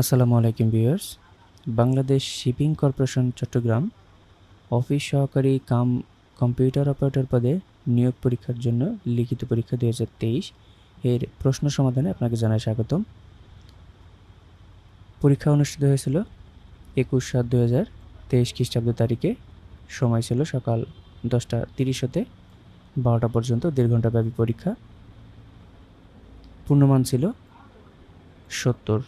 আসসালামু আলাইকুম viewers. Bangladesh shipping corporation Chittagong office সহকারী কাম কম্পিউটার অপারেটর পদে নিয়োগ পরীক্ষার জন্য লিখিত পরীক্ষা দুই হাজার তেইশ এর প্রশ্ন সমাধানে আপনাকে জানাই স্বাগতম। পরীক্ষা অনুষ্ঠিত হয়েছিল একুশ সাত দুই হাজার তেইশ খ্রিস্টাব্দ তারিখে। সময় ছিল সকাল দশটা তিরিশ হতে বারোটা পর্যন্ত, দেড় ঘন্টাব্যাপী পরীক্ষা। পূর্ণমান ছিল সত্তর।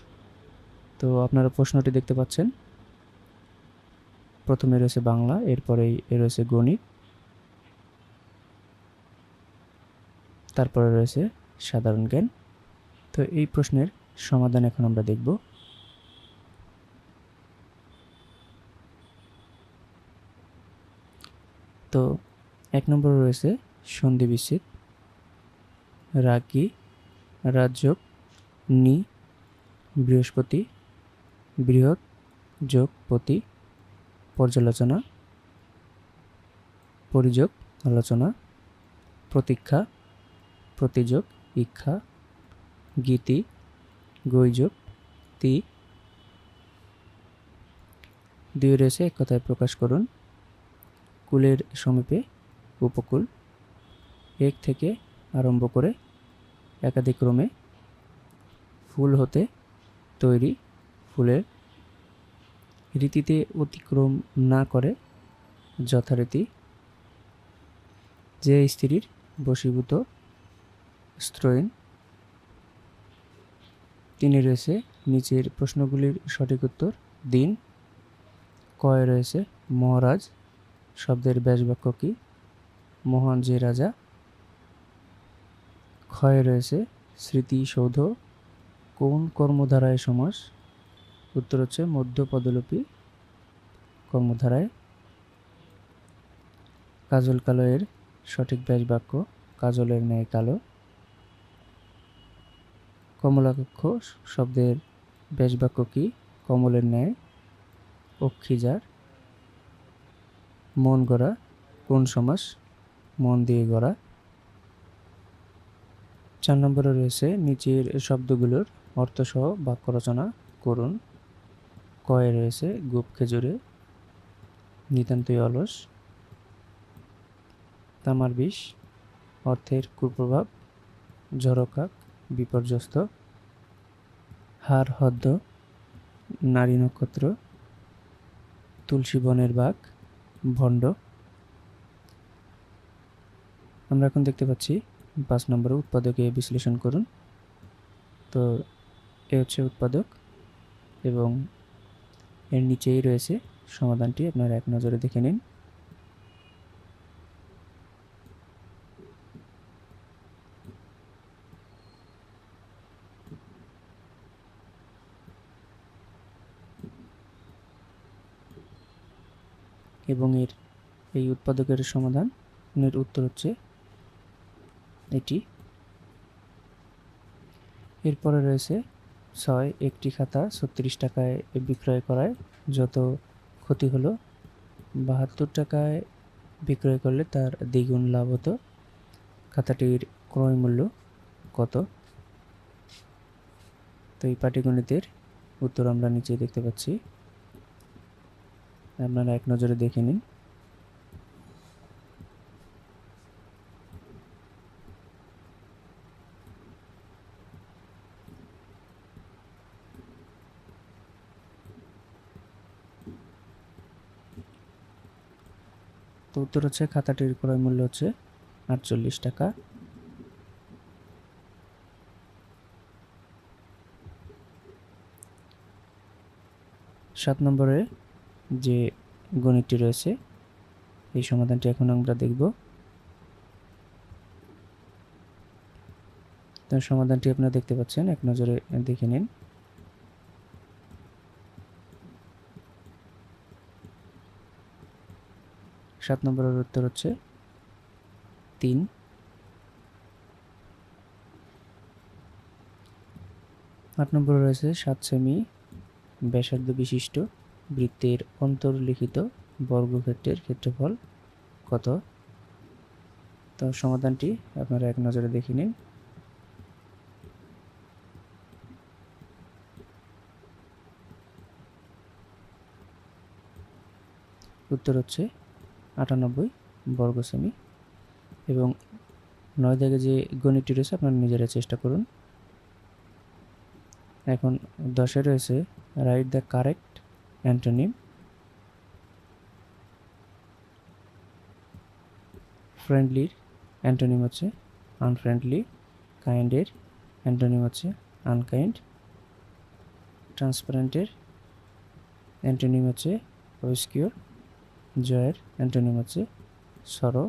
তো আপনারা প্রশ্নটি দেখতে পাচ্ছেন। প্রথমে রয়েছে বাংলা, এরপরেই রয়েছে গণিত। তারপরে রয়েছে সাধারণ জ্ঞান। তো এই প্রশ্নের সমাধান এখন আমরা দেখব। তো এক নম্বরে রয়েছে সন্ধি বিচ্ছেদ। রাগি, রাজযোগ, নি, বৃহস্পতি বৃহৎ যোগ প্রতি পর্যালোচনা, পরিযোগ আলোচনা, প্রতীক্ষা, প্রতিযোগ ইচ্ছা গীতি, গৈযোগ, তি। দুই রয়েছে এক কথায় প্রকাশ করুন। কুলের সমীপে উপকূল এক থেকে আরম্ভ করে একাধিক ক্রমে ফুল হতে তৈরি ফুলের রীতিতে অতিক্রম না করে যথারীতি যে স্ত্রীর বশীভূত স্ত্রয়ীন, তিনি রয়েছে নিচের প্রশ্নগুলির সঠিক উত্তর, দিন, কয় রয়েছে মহারাজ, শব্দের ব্যাসবাক্য কি, মহান যে রাজা, ক্ষয় রয়েছে স্মৃতিসৌধ, কোন কর্মধারায় সমাস উত্তর হচ্ছে মধ্য পদলোপী কর্মধারায়। কাজল কালো এর সঠিক ব্যাস বাক্য কাজলের ন্যায় কালো। কমলাক্ষ শব্দের ব্যাস বাক্য কি? কমলের ন্যায়, অক্ষিজার। মন গড়া, কোন সমাস? মন দিয়ে গড়া। চার নম্বরে রয়েছে নিচের শব্দগুলোর অর্থসহ বাক্য রচনা করুন। কয়ে রয়েছে গোপ খেজুরে, নিতান্তই অলস, তামার বিষ, অর্থের কুপ্রভাব, ঝরকাক, বিপর্যস্ত হার হদ্দ, নারী নক্ষত্র, তুলসী বনের বাঘ, ভণ্ড। আমরা এখন দেখতে পাচ্ছি পাঁচ নম্বরে উৎপাদকে বিশ্লেষণ করুন। তো এ হচ্ছে উৎপাদক এবং এর নিচেই রয়েছে সমাধানটি। আপনারা এক নজরে দেখে নিন। এবং এর এই উৎপাদকের সমাধান, এর উত্তর হচ্ছে এটি। এরপরে রয়েছে ছয় একটি খাতা ছত্রিশ টাকায় বিক্রয় করায় যত ক্ষতি হলো, বাহাত্তর টাকায় বিক্রয় করলে তার দ্বিগুণ লাভ হতো। খাতাটির ক্রয় মূল্য কত? তো এই পাটিগণিতের উত্তর আমরা নিচে দেখতে পাচ্ছি। আপনারা এক নজরে দেখে নিন। তো উত্তর হচ্ছে খাতাটির ক্রয় মূল্য হচ্ছে আটচল্লিশ টাকা। সাত নম্বরে যে গণিতটি রয়েছে, এই সমাধানটি এখন আমরা দেখব। তার সমাধানটি আপনারা দেখতে পাচ্ছেন, এক নজরে দেখে নিন। সাত নম্বরের উত্তর হচ্ছে তিন। আট নম্বরে রয়েছে সাত সেমি ব্যাসার্ধ বিশিষ্ট বৃত্তের অন্তর্লিখিত বর্গক্ষেত্রের ক্ষেত্রফল কত? তো সমাধানটি আপনারা এক নজরে দেখে নিন। উত্তর হচ্ছে আটানব্বই বর্গ সেমি এবং নয় দাগে যে গণিতটি রয়েছে আপনারা নিজেরা চেষ্টা করুন। এখন দশে রয়েছে রাইট দ্য কারেক্ট অ্যান্টোনিম। ফ্রেন্ডলির অ্যান্টোনিম হচ্ছে আনফ্রেন্ডলি, কাইন্ডের অ্যান্টোনিম হচ্ছে আনকাইন্ড। ট্রান্সপারেন্টের অ্যান্টোনিম হচ্ছে অবস্কিওর। জয়ের অ্যান্টোনিম হচ্ছে সরো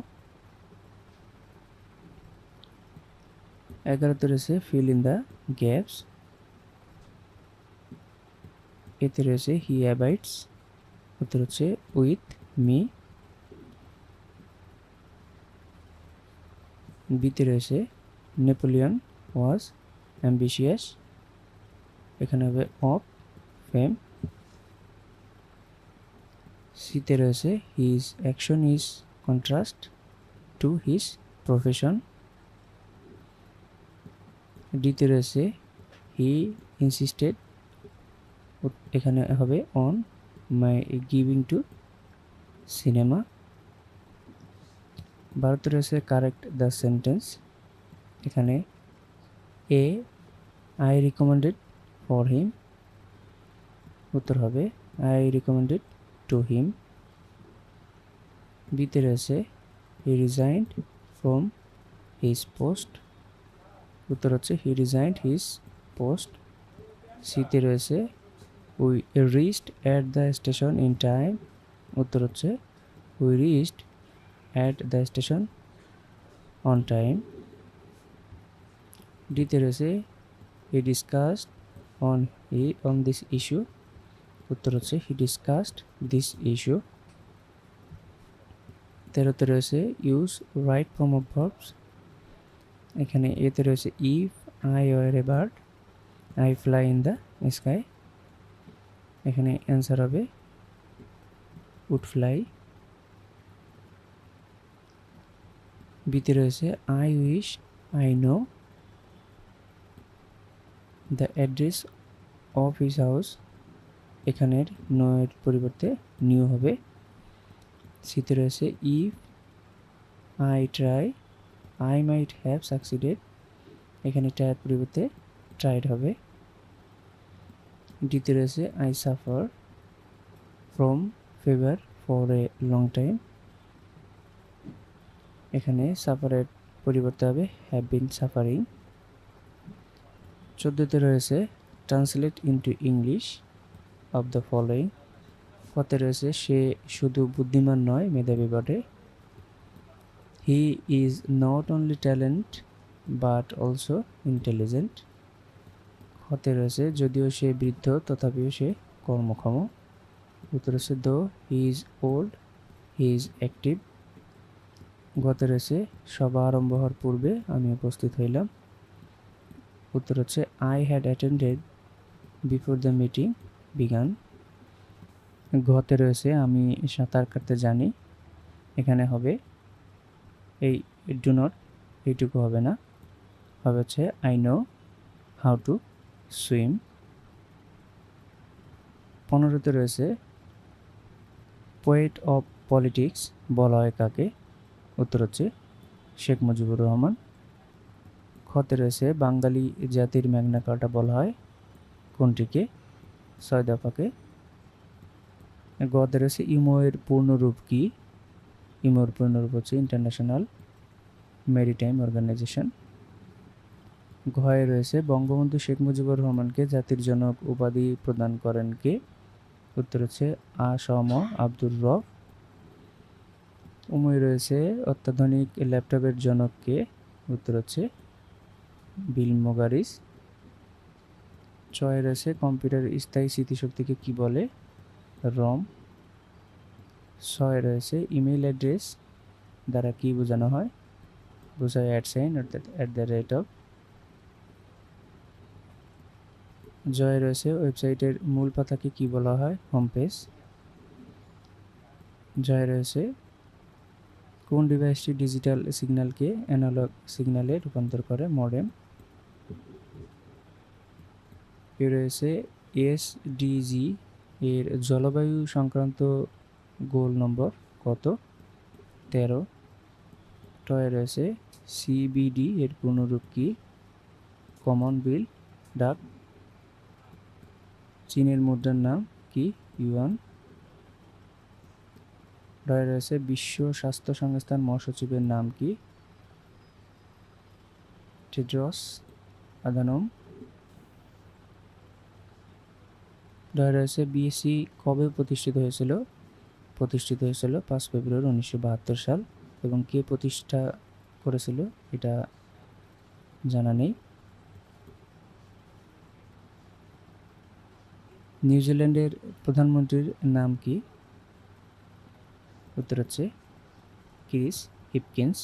এগারোতে রয়েছে ফিল ইন দ্য গ্যাপস এতে রয়েছে হি অ্যাবাইটস উত্তর হচ্ছে উইথ মি বিতে রয়েছে নেপোলিয়ন ওয়াজ অ্যাম্বিশিয়াস এখানে হবে অফ ফেম সিতে রয়েছে। His action is contrast to his profession ডিতে রয়েছে হি ইনসিস্টেড এখানে হবে on my giving to cinema ভারতে রয়েছে কারেক্ট দ্য সেন্টেন্স এখানে A I recommended for him উত্তর হবে আই রিকমেন্ডেড টু হিম বিতে রয়েছে he resigned from his post উত্তর হচ্ছে হি রিজাইন্ড হিজ পোস্ট সিতে রয়েছে we rest at the station in time উত্তর হচ্ছে we rest at the station on time ডিতে রয়েছে he discussed on he on this issue উত্তর হচ্ছে হি ডিসকাসড দিস ইস্যু তেরোতে রয়েছে use right form of verbs এখানে এতে রয়েছে if I were a bird I fly in the sky এখানে অ্যান্সার হবে উড ফ্লাই বিতে রয়েছে I wish I know the address of his house এখানের নো এর পরিবর্তে নিউ হবে। সিতে রয়েছে if I try I might have succeeded এখানে ট্রায়ের পরিবর্তে ট্রাইড হবে। ডিতে রয়েছে I suffer from fever for a long time এখানে সাফারের পরিবর্তে হবে হ্যাভ বিন সাফারিং চোদ্দোতে রয়েছে translate into English of the following কতে রয়েছে, সে শুধু বুদ্ধিমান নয়, মেধাবী বটে। He is not only talent but also intelligent হতে রয়েছে, যদিও সে বৃদ্ধ, তথাপিও সে কর্মক্ষম। উত্তর রয়েছে though he is old he is active গতে রয়েছে, সভা আরম্ভ হওয়ার পূর্বে আমি উপস্থিত হইলাম। উত্তর হচ্ছে I had attended before the meeting began ঘতে রয়েছে, আমি সাঁতার কাটতে জানি। এখানে হবে, এই ডু নট এইটুকু হবে না। হবে হচ্ছে I know how to swim পনেরোতে রয়েছে পোয়েট অফ পলিটিক্স বলা হয় কাকে? উত্তর হচ্ছে, শেখ মুজিবুর রহমান। খতে রয়েছে, বাঙালি জাতির ম্যাগনা বলা হয়, কোনটিকে? ছয় দফাকে গতে রয়েছে ইমোয়ের পূর্ণরূপ কি? ইমোর পূর্ণরূপ হচ্ছে ইন্টারন্যাশনাল মেরিটাইম অর্গানাইজেশন ঘয়ে রয়েছে, বঙ্গবন্ধু শেখ মুজিবুর রহমানকে জাতির জনক উপাধি প্রদান করেন কে? উত্তর হচ্ছে আসম আব্দুর রব। উময় রয়েছে, অত্যাধুনিক ল্যাপটপের জনককে উত্তর হচ্ছে বিল মোগারিস। ছয় রয়েছে কম্পিউটার স্থায়ী স্মৃতিশক্তিকে কি বলে? রম। ছয় রয়েছে ইমেল অ্যাড্রেস দ্বারা কি বোঝানো হয়? বোঝায় অ্যাড সাইন অর্থাৎ অ্যাট দ্য রেট অফ জয় রয়েছে ওয়েবসাইটের মূল পাতাকে কি বলা হয়? হোম পেজ জয় রয়েছে কোন ডিভাইসটি ডিজিটাল সিগন্যালকে অ্যানালগ সিগন্যালে রূপান্তর করে? মডেম রয়েছে এসডিজি এর জলবায়ু সংক্রান্ত গোল নম্বর কত? তেরো। টয়ে রয়েছে সিবিডি এর পূর্ণরূপ কি? কমন বিল ডাক। চীনের মুদ্রার নাম কি? ইউয়ান। ডয়ে রয়েছে বিশ্ব স্বাস্থ্য সংস্থার মহাসচিবের নাম কি? টেড্রস আদানম। ডয়ে রয়েছে বিএসসি কবে প্রতিষ্ঠিত হয়েছিল? প্রতিষ্ঠিত হয়েছিল পাঁচ ফেব্রুয়ারি উনিশশো বাহাত্তর সাল। এবং কে প্রতিষ্ঠা করেছিল এটা জানা নেই। নিউজিল্যান্ডের প্রধানমন্ত্রীর নাম কি? উত্তর হচ্ছে ক্রিস হিপকিন্স।